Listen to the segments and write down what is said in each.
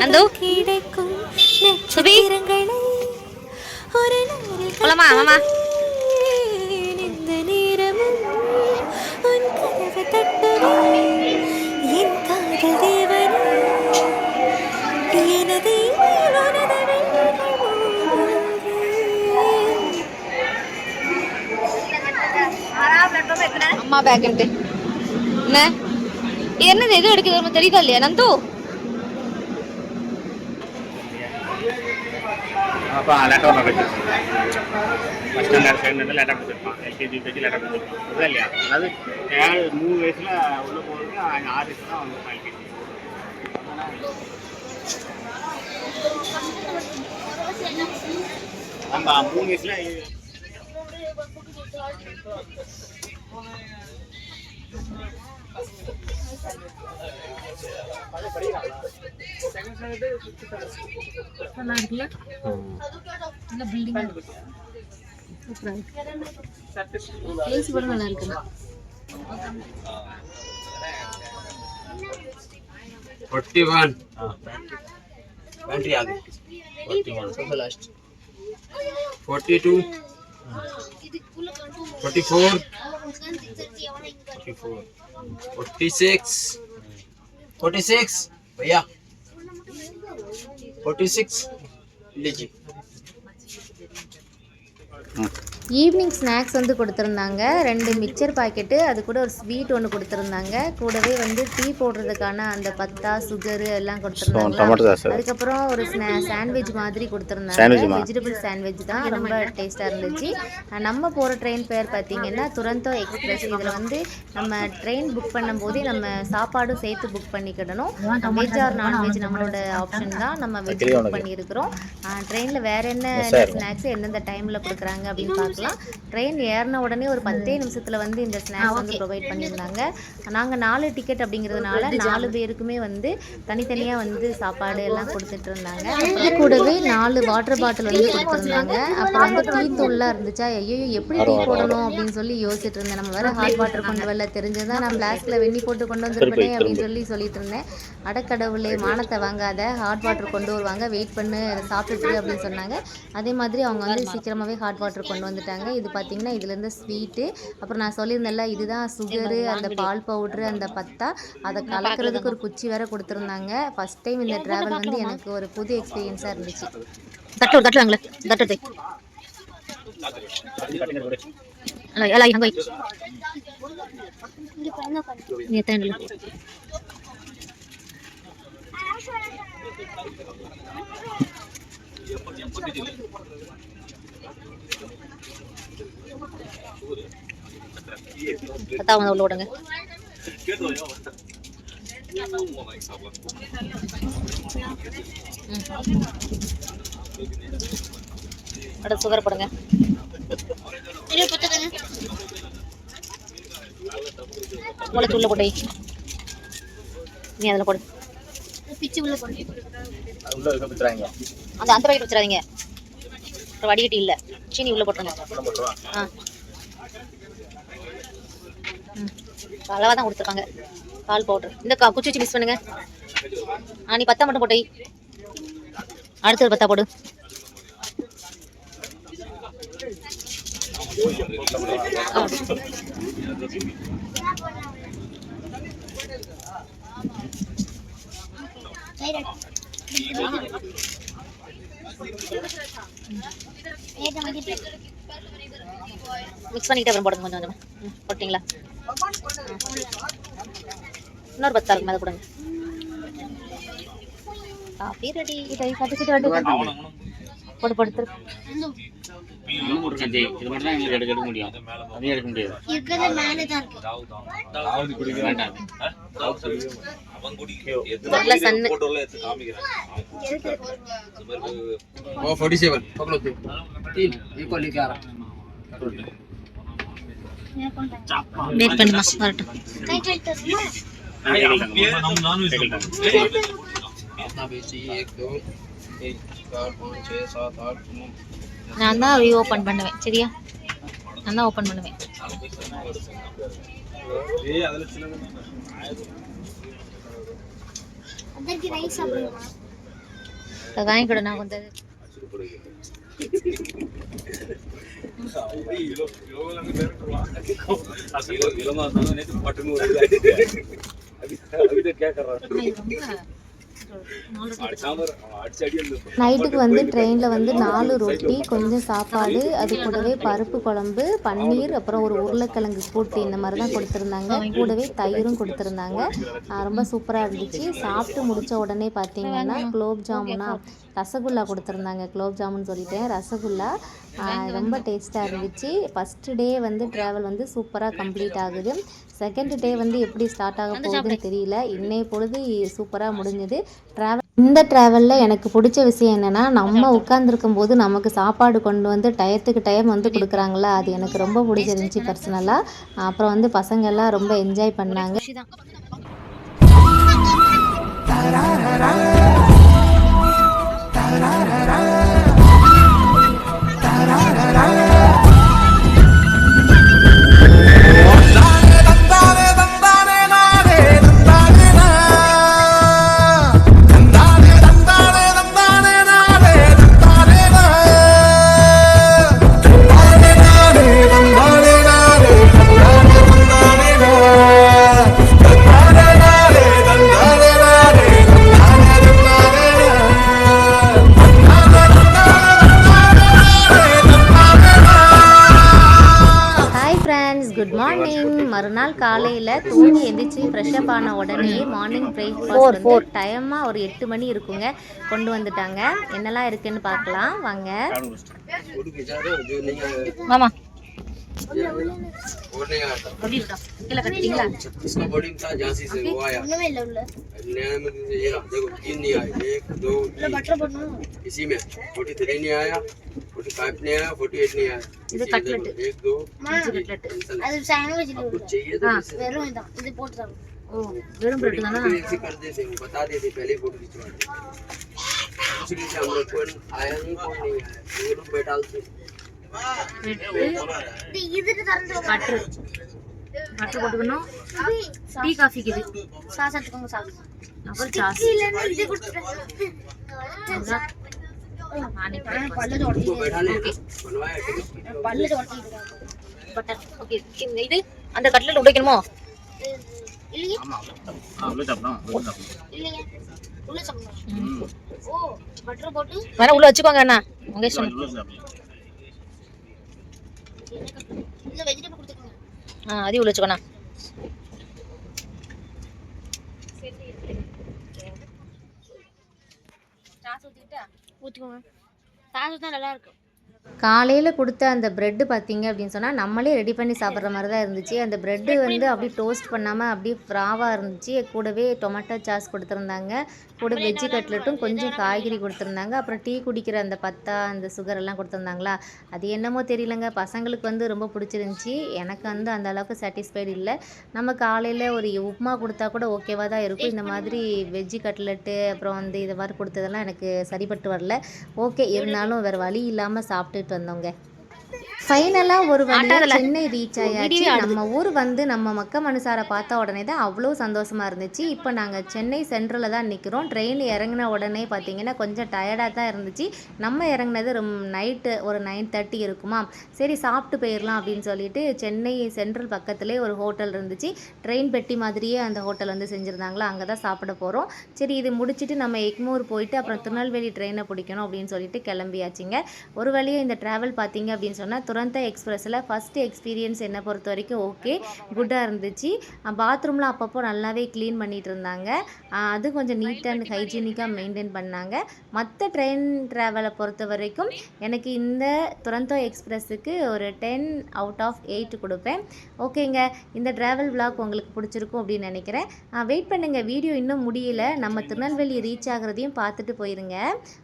நந்து சுபி போலாமா மாமா இந்த அம்மா பேக்கன்ட்டு என்ன? இது என்னது எது எடுக்குது தெரியுதா இல்லையா நந்து? அப்போ லெட்டர் ஒன்று first standard second standard LKG UKG இல்லையா? அதாவது ஏழு மூணு வயசில் உள்ளே போகிறது ஆறு வயசு தான் வந்து எல்கேஜி மூணு வயசுல நல்லா இருக்குல்ல நல்ல பில்டிங் ஏசி கூட நல்லா இருக்கு फोर्टी वन बैटरी आ गई फोर्टी वन सबसे last forty two forty four forty four forty six forty six भैया फोर्टी सिक्स लीजिए ஈவினிங் ஸ்நாக்ஸ் வந்து கொடுத்துருந்தாங்க. ரெண்டு மிக்சர் பாக்கெட்டு அது கூட ஒரு ஸ்வீட் ஒன்று கொடுத்துருந்தாங்க. கூடவே வந்து டீ போடுறதுக்கான அந்த பத்தா சுகரு எல்லாம் கொடுத்துருந்தாங்க. அதுக்கப்புறம் ஒரு சாண்ட்விச் மாதிரி கொடுத்துருந்தாங்க. வெஜிடபிள் சாண்ட்விச் தான். ரொம்ப டேஸ்ட்டாக இருந்துச்சு. நம்ம போகிற ட்ரெயின் பேர் பார்த்தீங்கன்னா துரந்தோ எக்ஸ்பிரஸ் இதில் வந்து நம்ம ட்ரெயின் புக் பண்ணும்போதே நம்ம சாப்பாடும் சேர்த்து புக் பண்ணிக்கிடணும். வெஜ் ஆர் நான்வெஜ் நம்மளோட ஆப்ஷன் தான். நம்ம வெஜ் புக் பண்ணியிருக்கிறோம். ட்ரெயினில் வேற என்ன ஸ்நாக்ஸ் எந்தெந்த டைமில் கொடுக்குறாங்க அப்படின்னு பார்க்கலாம். ட்ரெயின் ஏறின உடனே ஒரு பத்தே நிமிஷத்தில் வந்து இந்த ஸ்நாக்ஸ் வந்து ப்ரொவைட் பண்ணியிருந்தாங்க. நாங்கள் நாலு டிக்கெட் அப்படிங்கிறதுனால நாலு பேருக்குமே வந்து தனித்தனியாக வந்து சாப்பாடு எல்லாம் கொடுத்துட்டு இருந்தாங்க. இது கூடவே நாலு வாட்டர் பாட்டில் வந்து கொடுத்துருந்தாங்க. அப்புறம் வந்து டீ தூள்லாம் இருந்துச்சா? ஐயோ எப்படி டீ போடணும் அப்படின்னு சொல்லி யோசிச்சுட்டு இருந்தேன். நம்ம வேற ஹாட் வாட்டர் கொண்டு வரல. தெரிஞ்சதான் நான் பிளாஸ்கில் வெண்ணி போட்டு கொண்டு வந்திருப்பேனே அப்படின்னு சொல்லி சொல்லிட்டு இருந்தேன். அடக்கடவுளே மானத்தை வாங்காத. ஹாட் வாட்டர் கொண்டு வருவாங்க. வெயிட் பண்ணு அதை சாப்பிட்டுட்டு அப்படின்னு சொன்னாங்க. அதே மாதிரி அவங்க வந்து சீக்கிரமாகவே ஹாட் ஹாட் வாட்டர் கொண்டு வந்துட்டாங்க. இது பார்த்திங்கன்னா இதுலேருந்து ஸ்வீட்டு அப்புறம் நான் சொல்லியிருந்தேன்ல இதுதான் சுகரு அந்த பால் பவுட்ரு அந்த பத்தா அதை கலக்கிறதுக்கு ஒரு குச்சி வேற கொடுத்துருந்தாங்க. ஃபஸ்ட் டைம் இந்த ட்ராவல் வந்து எனக்கு ஒரு புது எக்ஸ்பீரியன்ஸாக இருந்துச்சு. தட்டு தட்டுவாங்களே தட்டு எல்லாம் பார்த்தா அவங்க உள்ள விடுங்க. அட சுகர் போடுங்க. முளைச்சு உள்ள போட்டே நீ அதில் போடு பிச்சு உள்ள அந்த அந்த பாக்கெட் வச்சிடாதீங்க. வடிகட்டி இல்லை. சீனி உள்ள போட்டுருங்க. ஆ. அளவாக தான் கொடுத்துருக்காங்க. பால் பவுடர் இந்த கா குச்சி வச்சு மிக்ஸ் பண்ணுங்க. ஆ நீ பத்தா மட்டும் போட்டு. அடுத்தது பத்தா போடு. மிக்ஸ் பண்ணிட்டு அப்புறம் போடுங்க கொஞ்சம் கொஞ்சம். ம், போட்டிங்களா? இன்னொரு பத்து தாளுக்கு மேலே கொடுங்க. Coffee ready. இதை கட்டிச்சிட்டு வந்து போட்டு போட்டு இது மட்டும் எடுக்க முடியும். அதையும் எடுக்க முடியாது. வெயிட் பண்ணுமா வரட்டும் நான் தான் அவையும் ஓப்பன் பண்ணுவேன் சரியா? நான் தான் ஓப்பன் பண்ணுவேன். வாங்கி நான் கொஞ்சம் நைட்டுக்கு வந்து ட்ரெயினில் வந்து நாலு ரொட்டி கொஞ்சம் சாப்பாடு அது கூடவே பருப்பு குழம்பு பன்னீர் அப்புறம் ஒரு உருளைக்கிழங்கு கூட்டு இந்த மாதிரி தான் கொடுத்துருந்தாங்க. கூடவே தயிரும் கொடுத்துருந்தாங்க. ரொம்ப சூப்பராக இருந்துச்சு. சாப்பிட்டு முடிச்ச உடனே பார்த்தீங்கன்னா குலோப் ஜாமுனா ரசகுல்லா கொடுத்துருந்தாங்க. குலோப் ஜாமுன் சொல்லிட்டேன் ரசகுல்லா ரொம்ப டேஸ்ட்டாக இருந்துச்சு. ஃபஸ்ட்டு டே வந்து ட்ராவல் வந்து சூப்பராக கம்ப்ளீட் ஆகுது. செகண்ட் டே வந்து எப்படி ஸ்டார்ட் ஆக போகுதுன்னு தெரியல. இன்னைய பொழுது சூப்பராக முடிஞ்சது. ட்ராவல் இந்த ட்ராவலில் எனக்கு பிடிச்ச விஷயம் என்னென்னா நம்ம உட்காந்துருக்கும் போது நமக்கு சாப்பாடு கொண்டு வந்து டயத்துக்கு டைம் வந்து கொடுக்குறாங்களா அது எனக்கு ரொம்ப பிடிச்சிருந்துச்சி பர்சனலாக அப்புறம் வந்து பசங்க எல்லாம் ரொம்ப என்ஜாய் பண்ணாங்க. எந்திரிச்சு ஃப்ரெஷ்அப் ஆன உடனே மார்னிங் பிரேக்ஃபாஸ்ட் வந்து டைமாக ஒரு எட்டு மணி இருக்குங்க கொண்டு வந்துட்டாங்க என்னெல்லாம் இருக்குன்னு பார்க்கலாம் வாங்க फोटो खिंचा दो जो नहीं आया மாமா वो नहीं आया था எப்படி இருக்கா கீழே கட்டிட்டீங்களா इसका बोर्डिंग था झांसी से वो आया नया में से ये रहा देखो तीन नहीं आए एक दो तीन इसी में फोर्टी थ्री नहीं आया फोर्टी फाइव नहीं आया फोर्टी एट नहीं आया இது इसी में कटलेट। देखो, एक दो கட்லெட் cancel है। அது சாண்ட்விச் आपको चाहिए तो हाँ। जैसे வெறும் இதான் இது போட்டுதான் ஓ வெறும் பிரெட் தானா फोटो ऐसे कर देते वो बता देते पहले फोटो खिंचवा देते इसलिए से हम लोग कौन आया नहीं कौन नहीं आया वो लोग बैठा थे பிரெட்டு இது திறந்து பட்டர் பட்டர் போட்டுக்கணும் டீ காஃபிக்கு இது சாஸ் எடுத்துக்கோங்க சாஸ் அப்புறம் சாஸ் இல்லைன்னா இது கொடுத்துட்டேன் அதுதான் மார்னிங் பல்லு उनको தொடச்சி बैठा ले बनवाया टिकट பல்லு தொடச்சி பட்டர் ஓகே இந்த இது அந்த கட்லெட் உடைக்கணுமோ இல்லையே? சாப்பிடும் சாப்பிடும் இல்லையே? உள்ள ஓ பட்டர் போட்டு. வேணா உள்ள வச்சுக்கோங்க அண்ணா. உங்க இஷ்டம் இந்த வெஜிடபிள் கொடுத்துக்கோங்க. ஆ அதையும் உள்ள வச்சுக்கோண்ணா. ஊற்றிக்கோங்க சாஸ் ஊற்றினா நல்லா இருக்கும். காலையில் கொடுத்த அந்த ப்ரெட்டு பார்த்தீங்க அப்படின்னு சொன்னால் நம்மளே ரெடி பண்ணி சாப்பிட்ற மாதிரி தான் இருந்துச்சு. அந்த ப்ரெட்டு வந்து அப்படியே டோஸ்ட் பண்ணாமல் அப்படியே ஃப்ராவாக இருந்துச்சு. கூடவே டொமேட்டோ சாஸ் கொடுத்துருந்தாங்க. கூட வெஜ்ஜி கட்லெட்டும் கொஞ்சம் காய்கறி கொடுத்துருந்தாங்க. அப்புறம் டீ குடிக்கிற அந்த பத்தா அந்த சுகர் எல்லாம் கொடுத்துருந்தாங்களா? அது என்னமோ தெரியலங்க. பசங்களுக்கு வந்து ரொம்ப பிடிச்சிருந்துச்சி. எனக்கு வந்து அந்த அளவுக்கு சாட்டிஸ்ஃபைடு இல்லை. நம்ம காலையில் ஒரு உப்புமா கொடுத்தா கூட ஓகேவாக தான் இருக்கும். இந்த மாதிரி வெஜ்ஜி கட்லெட்டு அப்புறம் வந்து இது மாதிரி கொடுத்ததெல்லாம் எனக்கு சரிப்பட்டு வரல. ஓகே இருந்தாலும் வேறு வழி இல்லாமல் சாப்பிட்டு சாப்பிட்டுட்டு வந்தோங்க ஃபைனலாக ஒரு வழியாக சென்னை ரீச் ஆயாச்சு. நம்ம ஊர் வந்து நம்ம மக்க மனுசாரை பார்த்த உடனே தான் அவ்வளோ சந்தோஷமாக இருந்துச்சு. இப்போ நாங்கள் சென்னை சென்ட்ரலில் தான் நிற்கிறோம் ட்ரெயின் இறங்கின உடனே பார்த்தீங்கன்னா கொஞ்சம் டயர்டாக தான் இருந்துச்சு. நம்ம இறங்குனது ரொம்ப நைட்டு ஒரு நைன் தேர்ட்டி இருக்குமா? சரி சாப்பிட்டு போயிடலாம் அப்படின்னு சொல்லிட்டு சென்னை சென்ட்ரல் பக்கத்துலேயே ஒரு ஹோட்டல் இருந்துச்சு. ட்ரெயின் பெட்டி மாதிரியே அந்த ஹோட்டல் வந்து செஞ்சுருந்தாங்களா? அங்கே தான் சாப்பிட போகிறோம் சரி இது முடிச்சுட்டு நம்ம எக்மூர் போயிட்டு அப்புறம் திருநெல்வேலி ட்ரெயினை பிடிக்கணும் அப்படின்னு சொல்லிட்டு கிளம்பியாச்சுங்க. ஒரு வழியாக இந்த ட்ராவல் பார்த்தீங்க அப்படின்னு சொன்னால் துரந்தா எக்ஸ்பிரஸில் ஃபஸ்ட்டு எக்ஸ்பீரியன்ஸ் என்னை பொறுத்த வரைக்கும் ஓகே குட்டாக இருந்துச்சு. பாத்ரூம்லாம் அப்பப்போ நல்லாவே க்ளீன் பண்ணிட்டு இருந்தாங்க. அது கொஞ்சம் நீட் அண்ட் ஹைஜீனிக்காக மெயின்டைன் பண்ணாங்க. மற்ற ட்ரெயின் ட்ராவலை பொறுத்த வரைக்கும் எனக்கு இந்த துரந்தோ எக்ஸ்பிரஸுக்கு ஒரு டென் அவுட் ஆஃப் எயிட் கொடுப்பேன். ஓகேங்க இந்த ட்ராவல் விளாக் உங்களுக்கு பிடிச்சிருக்கும் அப்படின்னு நினைக்கிறேன். வெயிட் பண்ணுங்கள் வீடியோ இன்னும் முடியல. நம்ம திருநெல்வேலி ரீச் ஆகுறதையும் பார்த்துட்டு போயிருங்க.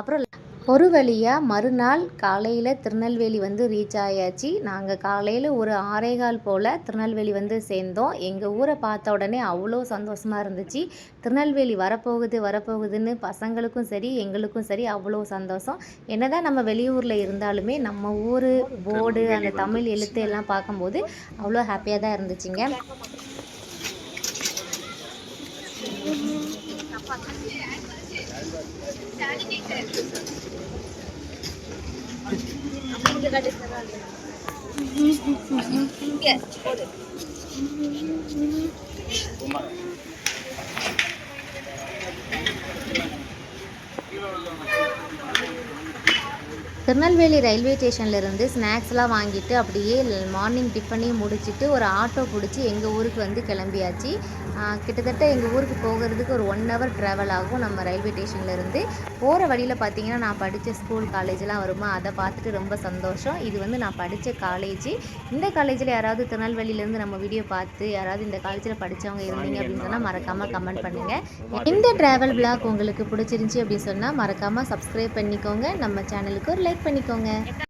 அப்புறம் ஒரு வழியாக மறுநாள் காலையில் திருநெல்வேலி வந்து ரீச் ஆயாச்சு. நாங்கள் காலையில் ஒரு ஆறேகால் போல் திருநெல்வேலி வந்து சேர்ந்தோம். எங்கள் ஊரை பார்த்த உடனே அவ்வளோ சந்தோஷமாக இருந்துச்சு. திருநெல்வேலி வரப்போகுது வரப்போகுதுன்னு பசங்களுக்கும் சரி எங்களுக்கும் சரி அவ்வளோ சந்தோஷம். என்னதான் நம்ம வெளியூரில் இருந்தாலுமே நம்ம ஊர் போர்டு அந்த தமிழ் எழுத்து எல்லாம் பார்க்கும்போது அவ்வளோ ஹாப்பியாக தான் இருந்துச்சுங்க. திருநெல்வேலி ரயில்வே ஸ்டேஷன்லேருந்து ஸ்நாக்ஸ்லாம் வாங்கிட்டு அப்படியே மார்னிங் டிஃபனையும் முடிச்சிட்டு ஒரு ஆட்டோ பிடிச்சி எங்கள் ஊருக்கு வந்து கிளம்பியாச்சு. கிட்டத்தட்ட எங்கள் ஊருக்கு போகிறதுக்கு ஒரு ஒன் ஹவர் ட்ராவல் ஆகும். நம்ம ரயில்வே ஸ்டேஷன்லேருந்து போகிற வழியில் பார்த்தீங்கன்னா நான் படித்த ஸ்கூல் காலேஜ்லாம் வருமா? அதை பார்த்துட்டு ரொம்ப சந்தோஷம். இது வந்து நான் படித்த காலேஜ் இந்த காலேஜில் யாராவது திருநெல்வேலியிலேருந்து நம்ம வீடியோ பார்த்து யாராவது இந்த காலேஜில் படித்தவங்க இருந்தீங்க அப்படின்னு சொன்னால் மறக்காமல் கமெண்ட் பண்ணுங்கள் இந்த ட்ராவல் பிளாக் உங்களுக்கு பிடிச்சிருந்துச்சி அப்படின்னு சொன்னால் மறக்காமல் சப்ஸ்கிரைப் பண்ணிக்கோங்க. நம்ம சேனலுக்கு ஒரு லைக் பண்ணிக்கோங்க.